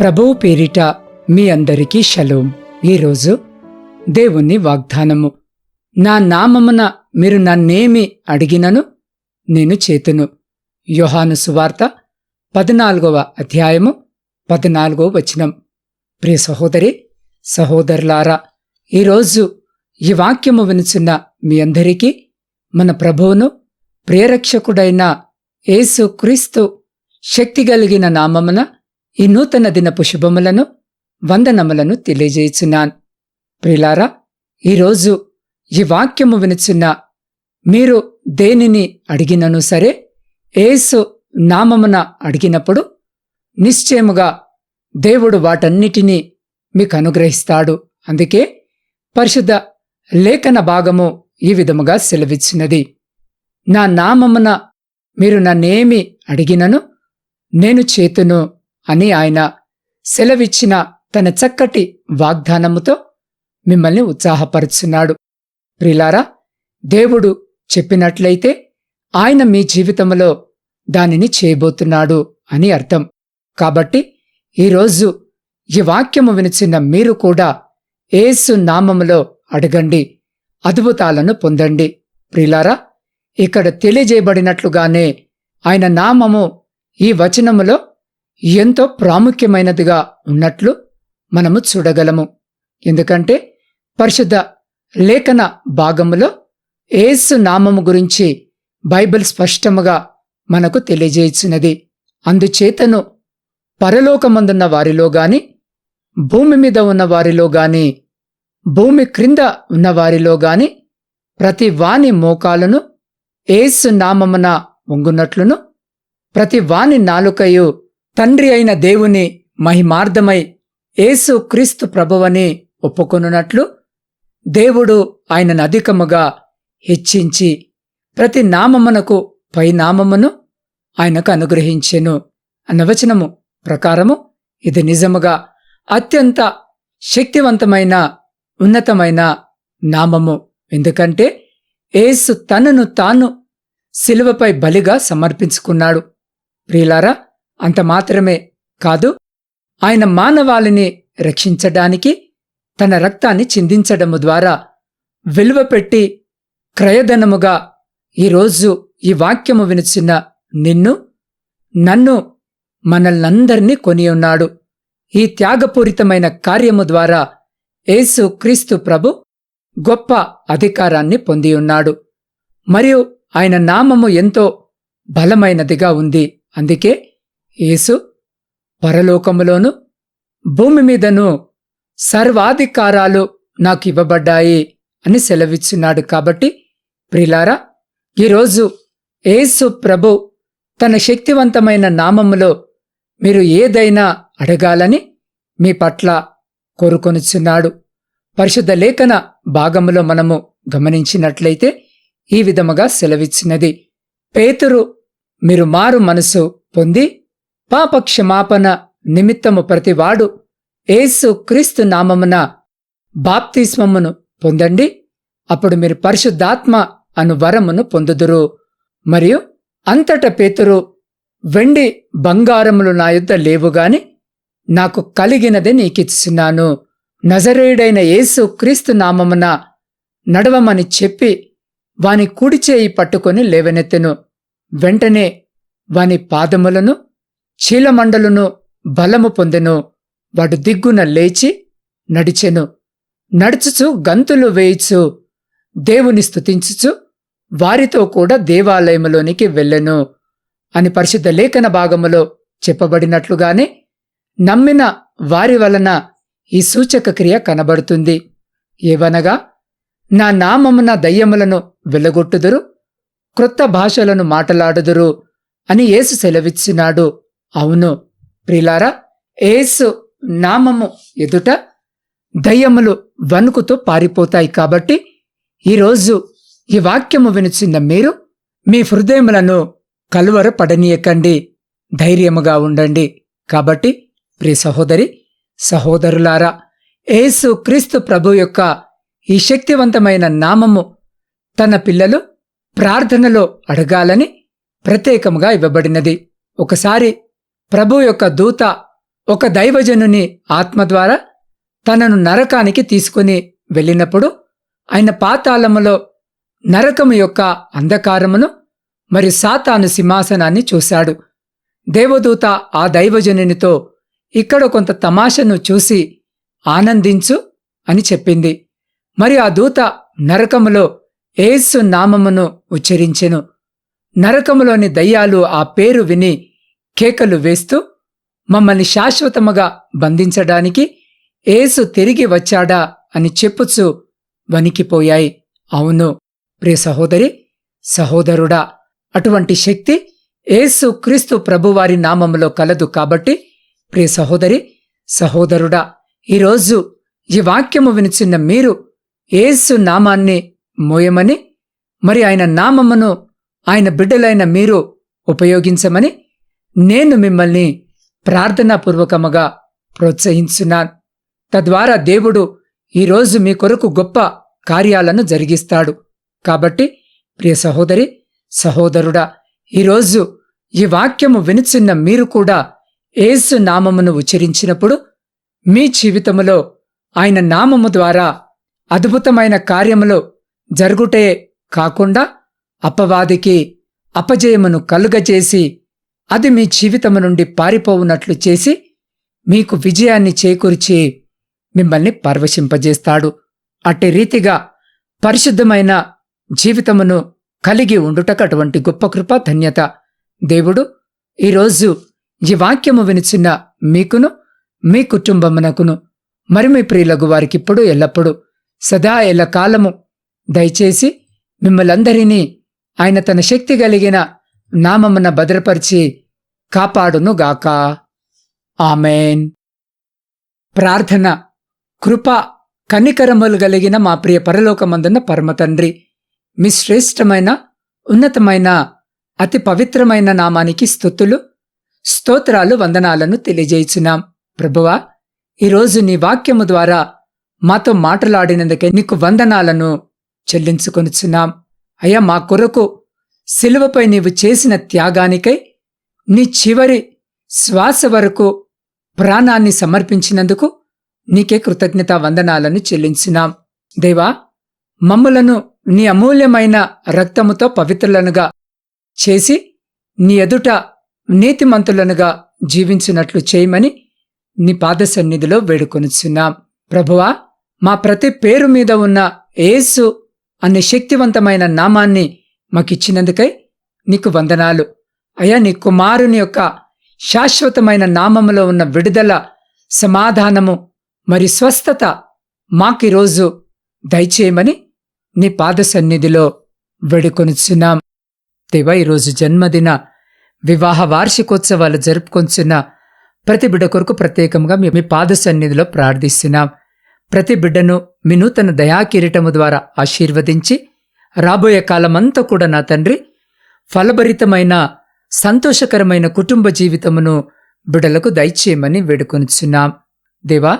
ప్రభువు పేరిట మీ అందరికీ షలోం. ఈరోజు దేవుని వాగ్దానము. నా నామమున మీరు నన్నేమి అడిగినను నేను చేతును. యోహాను సువార్త పద్నాలుగవ అధ్యాయము పద్నాలుగో వచనం. ప్రియ సహోదరి సహోదరులారా ఈరోజు ఈ వాక్యము వినుచున్న మీ అందరికీ మన ప్రభువును ప్రియరక్షకుడైన యేసు క్రీస్తు శక్తి కలిగిన నామమున ఈ నూతన దినపు శుభములను వందనములను తెలియజేయుచున్నాను. ప్రిలారా ఈరోజు ఈ వాక్యము వినుచున్న మీరు దేనిని అడిగినను సరే ఏసు నామమున అడిగినప్పుడు నిశ్చయముగా దేవుడు వాటన్నిటినీ మీకు అనుగ్రహిస్తాడు. అందుకే పరిశుద్ధ లేఖన భాగము ఈ విధముగా సెలవిచ్చినది. నా నామమున మీరు నన్నేమి అడిగినను నేను చేతును అని ఆయన సెలవిచ్చిన తన చక్కటి వాగ్దానముతో మిమ్మల్ని ఉత్సాహపరుచున్నాడు. ప్రిలారా దేవుడు చెప్పినట్లయితే ఆయన మీ జీవితంలో దానిని చేయబోతున్నాడు అని అర్థం. కాబట్టి ఈరోజు ఈ వాక్యము వినిచిన మీరు కూడా ఏసు నామములో అడగండి అద్భుతాలను పొందండి. ప్రిలారా ఇక్కడ తెలియజేయబడినట్లుగానే ఆయన నామము ఈ వచనములో ఎంతో ప్రాముఖ్యమైనదిగా ఉన్నట్లు మనము చూడగలము. ఎందుకంటే పరిశుద్ధ లేఖన భాగములో ఏసు నామము గురించి బైబిల్ స్పష్టముగా మనకు తెలియజేయుచున్నది. అందుచేతను పరలోకమందున్న వారిలో గాని భూమి మీద ఉన్న వారిలో గాని భూమి క్రింద ఉన్న వారిలో గాని ప్రతి వాని మోకాలను ఏసు నామమున వంగునట్లును ప్రతి వాని నాలుకయు తండ్రి అయిన దేవుని మహిమార్థమై యేసు క్రీస్తు ప్రభువని ఒప్పుకొనున్నట్లు దేవుడు ఆయనను అధికముగా హెచ్చించి ప్రతి నామమునకు పై నామమును ఆయనకు అనుగ్రహించెను అన్న వచనము ప్రకారము ఇది నిజముగా అత్యంత శక్తివంతమైన ఉన్నతమైన నామము. ఎందుకంటే ఏసు తనను తాను శిలువపై బలిగా సమర్పించుకున్నాడు. ప్రియులారా అంత మాత్రమే కాదు ఆయన మానవాళిని రక్షించడానికి తన రక్తాన్ని చిందించడము ద్వారా విలువ పెట్టి క్రయధనముగా ఈరోజు ఈ వాక్యము వినిచిన నిన్ను నన్ను మనల్నందరినీ కొని ఉన్నాడు. ఈ త్యాగపూరితమైన కార్యము ద్వారా యేసు క్రీస్తు ప్రభు గొప్ప అధికారాన్ని పొంది ఉన్నాడు. మరియు ఆయన నామము ఎంతో బలమైనదిగా ఉంది. అందుకే యేసు పరలోకములోను భూమి మీదను సర్వాధికారాలు నాకు ఇవ్వబడ్డాయి అని సెలవిచ్చున్నాడు కాబట్టి ప్రిలారా ఈరోజు యేసు ప్రభు తన శక్తివంతమైన నామములో మీరు ఏదైనా అడగాలని మీ పట్ల కోరుకొనుచున్నాడు. పరిశుద్ధ లేఖన భాగములో మనము గమనించినట్లయితే ఈ విధముగా సెలవిచ్చినది. పేతురు మీరు మారు మనసు పొంది పాపక్షమాపణ నిమిత్తము ప్రతివాడు ఏసు క్రీస్తు నామమున బాప్తిస్మమును పొందండి. అప్పుడు మీరు పరిశుద్ధాత్మ అను వరమును పొందుదురు. మరియు అంతట పేతురు వెండి బంగారములు నా యుద్ధ లేవుగాని నాకు కలిగినది నీకిచ్చున్నాను నజరేయుడైన యేసు క్రీస్తు నామమున నడవమని చెప్పి వాని కుడిచేయి పట్టుకొని లేవనెత్తెను. వెంటనే వాని పాదములను చీలమండలును బలము పొందెను. వాడు దిగ్గున లేచి నడిచెను. నడుచుచు గంతులు వేయిచు దేవుని స్థుతించుచు వారితో కూడా దేవాలయములోనికి వెళ్ళెను అని పరిశుద్ధ లేఖన భాగములో చెప్పబడినట్లుగానే నమ్మిన వారి వలన ఈ సూచక క్రియ కనబడుతుంది. ఏవనగా నా నామమున దయ్యములను వెలగొట్టుదురు క్రొత్త భాషలను మాటలాడుదురు అని యేసు సెలవిచ్చినాడు. అవును. ప్రిలారా ఏసు నామము ఎదుట దయ్యములు వణుకుతో పారిపోతాయి కాబట్టి ఈరోజు ఈ వాక్యము వినిచిన మీరు మీ హృదయములను కలువర పడనీయకండి ధైర్యముగా ఉండండి. కాబట్టి ప్రియ సహోదరి సహోదరులారా ఏసు క్రీస్తు ప్రభు యొక్క ఈ శక్తివంతమైన నామము తన పిల్లలు ప్రార్థనలో అడగాలని ప్రత్యేకముగా ఇవ్వబడినది. ఒకసారి ప్రభు యొక్క దూత ఒక దైవజనుని ఆత్మ ద్వారా తనను నరకానికి తీసుకుని వెళ్ళినప్పుడు ఆయన పాతాళములో నరకము యొక్క అంధకారమును మరి సాతాను సింహాసనాన్ని చూశాడు. దేవదూత ఆ దైవజనునితో ఇక్కడ కొంత తమాషను చూసి ఆనందించు అని చెప్పింది. మరి ఆ దూత నరకములో ఏసు నామమును ఉచ్చరించెను. నరకములోని దయ్యాలు ఆ పేరు విని కేకలు వేస్తూ మమ్మల్ని శాశ్వతముగా బంధించడానికి ఏసు తిరిగి వచ్చాడా అని చెప్పుచు వణికిపోయాయి. అవును ప్రియ సహోదరి సహోదరుడా అటువంటి శక్తి ఏసు క్రీస్తు ప్రభువారి నామములో కలదు కాబట్టి ప్రియ సహోదరి సహోదరుడా ఈరోజు ఈ వాక్యము వినిచిన్న మీరు ఏసు నామాన్ని మోయమని మరి ఆయన నామమును ఆయన బిడ్డలైన మీరు ఉపయోగించమని నేను మిమ్మల్ని ప్రార్థనాపూర్వకముగా ప్రోత్సహించున్నాను. తద్వారా దేవుడు ఈరోజు మీ కొరకు గొప్ప కార్యాలను జరిగిస్తాడు. కాబట్టి ప్రియ సహోదరి సహోదరుడా ఈరోజు ఈ వాక్యము వినుచున్న మీరు కూడా ఏసు నామమును ఉచ్చరించినప్పుడు మీ జీవితములో ఆయన నామము ద్వారా అద్భుతమైన కార్యములు జరుగుటే కాకుండా అపవాదికి అపజయమును కలుగజేసి అది మీ జీవితము నుండి పారిపోవునట్లు చేసి మీకు విజయాన్ని చేకూర్చి మిమ్మల్ని పర్వశింపజేస్తాడు. అట్టి రీతిగా పరిశుద్ధమైన జీవితమును కలిగి ఉండుటకు అటువంటి గొప్ప కృప ధన్యత. దేవుడు ఈరోజు ఈ వాక్యము వినిచిన మీకును మీ కుటుంబమునకును మరి మీ ప్రియులకు వారికిప్పుడు ఎల్లప్పుడూ సదా ఎల్లకాలము దయచేసి మిమ్మలందరినీ ఆయన తన శక్తి కలిగిన నామమున భద్రపరిచి కాపాడునుగాక. ఆమెన్. ప్రార్థన కృప కనికరములు కలిగిన మా ప్రియ పరలోకమందున్న పరమతండ్రి మీ శ్రేష్టమైన ఉన్నతమైన అతి పవిత్రమైన నామానికి స్థుతులు స్తోత్రాలు వందనాలను తెలియజేయుచున్నాం. ప్రభువా ఈరోజు నీ వాక్యము ద్వారా మాతో మాటలాడినందుకే నీకు వందనాలను చెల్లించుకొనుచున్నాం. అయ్యా మా కొరకు శిలువపై నీవు చేసిన త్యాగానికై నీ చివరి శ్వాస వరకు ప్రాణాన్ని సమర్పించినందుకు నీకే కృతజ్ఞత వందనాలను చెల్లించినాం దేవా మమ్ములను నీ అమూల్యమైన రక్తముతో పవిత్రులనుగా చేసి నీ ఎదుట నీతిమంతులనుగా జీవించినట్లు చేయమని నీ పాద సన్నిధిలో వేడుకొనుచున్నాం. ప్రభువా మా ప్రతి పేరు మీద ఉన్న ఏసు అనే శక్తివంతమైన నామాన్ని మాకిచ్చినందుకై నీకు వందనాలు. అయ్యా నీ కుమారుని యొక్క శాశ్వతమైన నామములో ఉన్న విడుదల సమాధానము మరి స్వస్థత మాకిరోజు దయచేయమని నీ పాద సన్నిధిలో వేడుకొనుచున్నాం. దేవా ఈరోజు జన్మదిన వివాహ వార్షికోత్సవాలు జరుపుకొంచున్న ప్రతి బిడ్డ కొరకు ప్రత్యేకంగా మీ పాద సన్నిధిలో ప్రార్థిస్తున్నాం. ప్రతి బిడ్డను మీ నూతన దయాకిరీటము ద్వారా ఆశీర్వదించి రాబోయే కాలమంతా కూడా నా తండ్రి ఫలభరితమైన సంతోషకరమైన కుటుంబ జీవితమును బిడలకు దయచేయమని వేడుకొనిచున్నాం. దేవా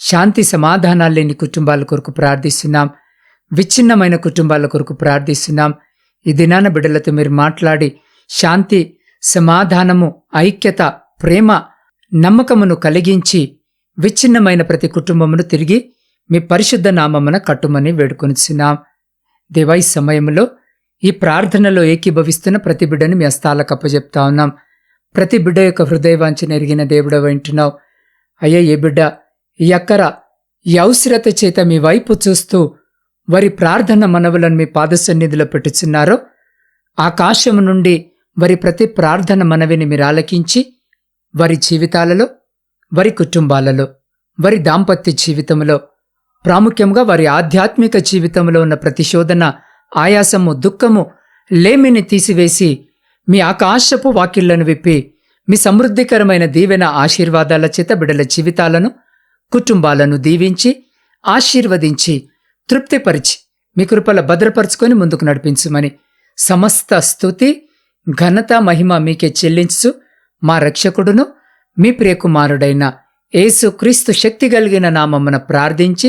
శాంతి సమాధానాలు లేని కుటుంబాల కొరకు ప్రార్థిస్తున్నాం. విచ్ఛిన్నమైన కుటుంబాల కొరకు ప్రార్థిస్తున్నాం. ఈ దినాన బిడ్డలతో మీరు మాట్లాడి శాంతి సమాధానము ఐక్యత ప్రేమ నమ్మకమును కలిగించి విచ్ఛిన్నమైన ప్రతి కుటుంబమును తిరిగి మీ పరిశుద్ధ నామమున కట్టుమని వేడుకొనిచున్నాం. దేవా ఈ సమయంలో ఈ ప్రార్థనలో ఏకీభవిస్తున్న ప్రతి బిడ్డని మీ హస్తాలకు అప్పచెప్తా ఉన్నాం. ప్రతి బిడ్డ యొక్క హృదయవాంఛన ఎరిగిన దేవుడ వింటున్నావు అయ్యా ఏ బిడ్డ ఈ అక్కర ఈ అవసరత చేత మీ వైపు చూస్తూ వారి ప్రార్థన మనవులను మీ పాద సన్నిధిలో పెట్టుచున్నారో ఆకాశము నుండి వారి ప్రతి ప్రార్థన మనవిని మీరు ఆలకించి వారి జీవితాలలో వారి కుటుంబాలలో వారి దాంపత్య జీవితంలో ప్రాముఖ్యంగా వారి ఆధ్యాత్మిక జీవితంలో ఉన్న ప్రతిశోధన ఆయాసము దుఃఖము లేమిని తీసివేసి మీ ఆకాశపు వాకిళ్ళను విప్పి మీ సమృద్ధికరమైన దీవెన ఆశీర్వాదాల చేత బిడల జీవితాలను కుటుంబాలను దీవించి ఆశీర్వదించి తృప్తిపరిచి మీ కృపల భద్రపరుచుకొని ముందుకు నడిపించుమని సమస్త స్థుతి ఘనత మహిమ మీకే చెల్లించు మా రక్షకుడును మీ ప్రియకుమారుడైన యేసు క్రీస్తు శక్తి కలిగిన నామమున ప్రార్థించి